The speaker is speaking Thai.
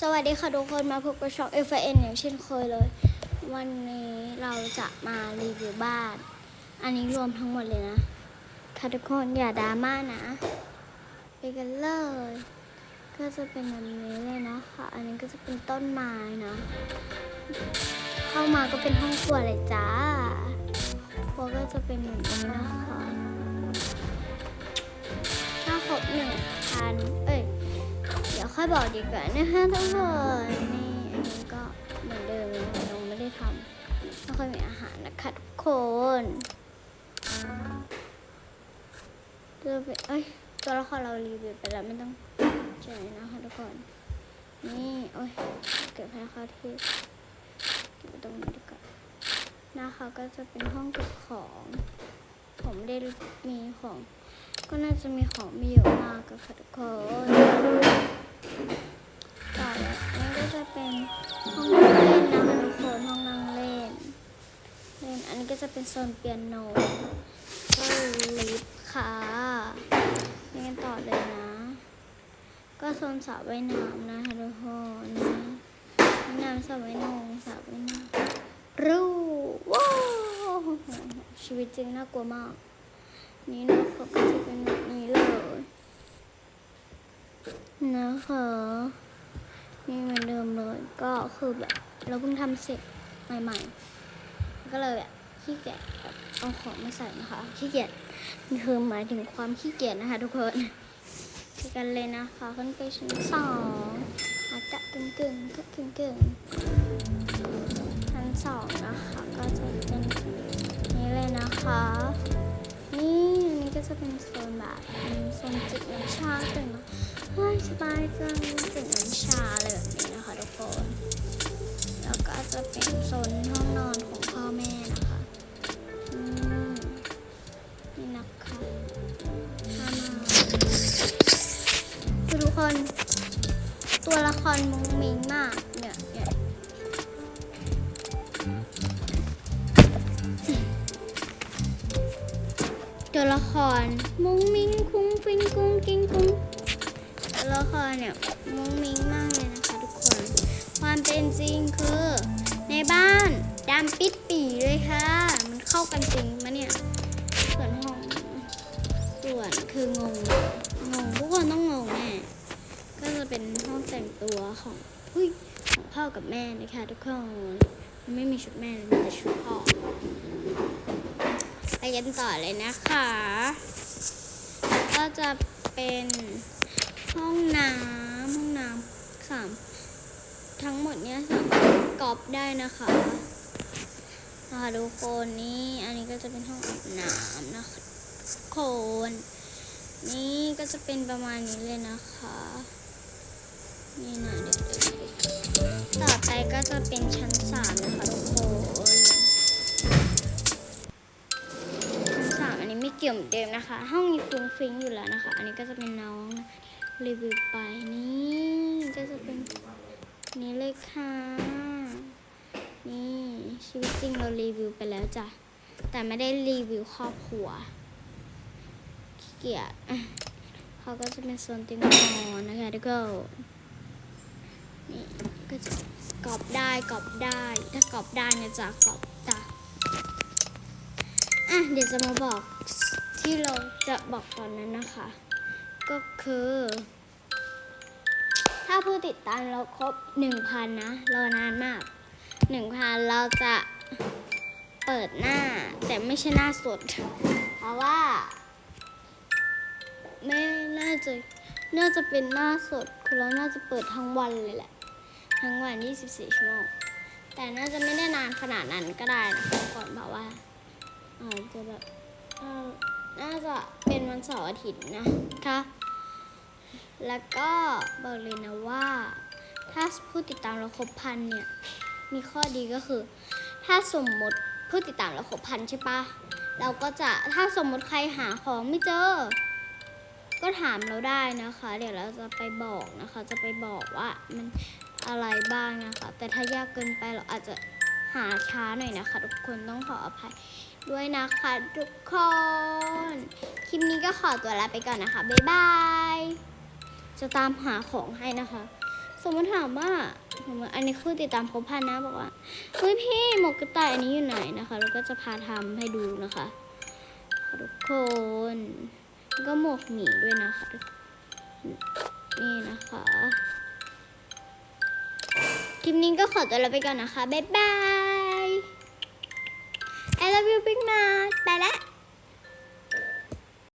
สวัสดีค่ะทุกคนมาพบกับช่อง f n อย่างเช่นเคยเลย วันนี้เราจะมารีวิวบ้าน อันนี้รวมทั้งหมดเลยนะค่ะทุกคนอย่าดราม่านะไปกันเลย ก็จะเป็นแบบนี้เลยนะคะ อันนี้ก็จะเป็นต้นไม้นะ เข้ามาก็เป็นห้องครัวเลยจ้าครัวก็จะเป็นแบบนี้นะคะถ้าครบหนึ่งพัน ค่อยบอกดีกว่านะคะทุกคนนี่อันนี้ก็เหมือนเดิมเลยยังไม่ได้ทำไม่ค่อยมีอาหารนะคะทุกคนตัวเป็นเอ้ยตัวละครเรารีวิวไปแล้วไม่ต้องเจอนะคะทุกคนนี่โอ้ยเก็บให้เขาที่เก็บตรงนี้ดีกว่านะคะก็จะเป็นห้องเก็บของ ผมได้มีของ ก็น่าจะมีของมีเยอะมากอะค่ะทุกคน ต่อแล้วอันนี้ก็จะเป็นห้องนั่งเล่นนะคะทุกคนห้องนั่งเล่นเล่นอันนี้ก็จะเป็นโซนเปียโนก็ลิฟต์ค่ะนี่กันต่อเลยนะ ก็โซนสระว่ายน้ำนะคะทุกคนนี่น้ำสระว่ายน้ำสระว่ายน้ำรูว้าวชีวิตจริงน่ากลัวมาก นี่นะคะก็จะเป็นแบบนี้เลย นะคะ นี่เหมือนเดิมเลย ก็คือแบบเราเพิ่งทำเสร็จใหม่ๆ ก็เลยแบบขี้เกียจแบบเอาของมาใส่นะคะ ขี้เกียจคือหมายถึงความขี้เกียจนะคะทุกคนไปกันเลยนะคะ ขึ้นไปชั้นสองอาจจะกึ่งกึ่งก็กึ่งกึ่งชั้นสองนะคะ ก็จะเป็นนี้เลยนะคะ ก็จะเป็นโซนแบบโซนจิบน้ำชาตื่นมาเฮ้ยสบายจังจิบน้ำชาอะไรแบบนี้นะคะทุกคน แล้วก็จะเป็นโซนห้องนอนของพ่อแม่นะคะนี่นะคะห้ามาคือทุกคน ตัวละครมุ้งมิ้งมาก ตัวละคร มุ้งมิ้งคุ้งฟิงกุ้งกิ้งกุ้งตัวละครเนี่ยมุ้งมิ้งมากเลยนะคะทุกคน ความเป็นจริงคือ ในบ้านดำปิดปีเลยค่ะ มันเข้ากันจริงมะเนี่ยส่วนห้องส่วนคืองงงงทุกคนต้องงงแน่ก็จะเป็นห้องแต่งตัวของอุ้ยของพ่อกับแม่นะคะทุกคนไม่มีชุดแม่เลยมีแต่ชุดพ่อ กันต่อเลยนะคะ ก็จะเป็นห้องน้ำห้องน้ำสามทั้งหมดเนี้ยสามารถกรอบได้นะคะนะคะทุกคนนี่อันนี้ก็จะเป็นห้องอาบน้ำนะคะทุกคนนี่ก็จะเป็นประมาณนี้เลยนะคะนี่นะเดี๋ยวเดี๋ยวเดี๋ยวต่อไปก็จะเป็นชั้น กี่ยวเหมือนเดิมนะคะ ห้องนี้ฟุ้งฟิ้งอยู่แล้วนะคะ อันนี้ก็จะเป็นน้องรีวิวไปนี่ก็จะเป็นนี่เลยค่ะ นี่ชีวิตจริงเรารีวิวไปแล้วจ้ะ แต่ไม่ได้รีวิวครอบครัวขี้เกียจเขาก็จะเป็นโซนเตียงนอนนะคะทุกคนนี่ก็จะกรอบได้กรอบได้ ถ้ากรอบได้เนี่ยจะกรอบจ้ะอะเดี๋ยวจะมาบอก จะบอกตอนนั้นนะคะ ก็คือ ถ้าผู้ติดตามเราครบ 1,000 นะ รอนานมาก 1,000 เราจะเปิดหน้า แต่ไม่ใช่หน้าสด เพราะว่า ไม่น่าจะน่าจะเป็นหน้าสด คือเราน่าจะเปิดทั้งวันเลยแหละ ทั้งวัน 24 ชั่วโมง แต่น่าจะไม่ได้นานขนาดนั้นก็ได้นะก่อนเพราะว่าอาจจะแบบ น่าจะเป็นวันเสาร์อาทิตย์นะคะ แล้วก็บอกเลยนะว่า ถ้าผู้ติดตามเราครบพันเนี่ย มีข้อดีก็คือ ถ้าสมมติผู้ติดตามเราครบพันใช่ปะเราก็จะถ้าสมมติใครหาของไม่เจอ ก็ถามเราได้นะคะ เดี๋ยวเราจะไปบอกนะคะ จะไปบอกว่ามันอะไรบ้างนะคะ แต่ถ้ายากเกินไปเราอาจจะ หาช้าหน่อยนะคะ ทุกคนต้องขออภัยด้วยนะคะทุกคน คลิปนี้ก็ขอตัวลาไปก่อนนะคะ บ๊ายบาย จะตามหาของให้นะคะ สมมติถามว่าสมมติอันนี้คือติดตามครบพันนะบอกว่า เฮ้ยพี่หมกกระต่ายอันนี้อยู่ไหนนะคะ แล้วก็จะพาทำให้ดูนะคะ ทุกคน ก็หมกหมีด้วยนะคะ นี่นะคะ คลิปนี้ก็ขอตัวลาไปก่อนนะคะ บ๊ายบาย love you big man ไปละ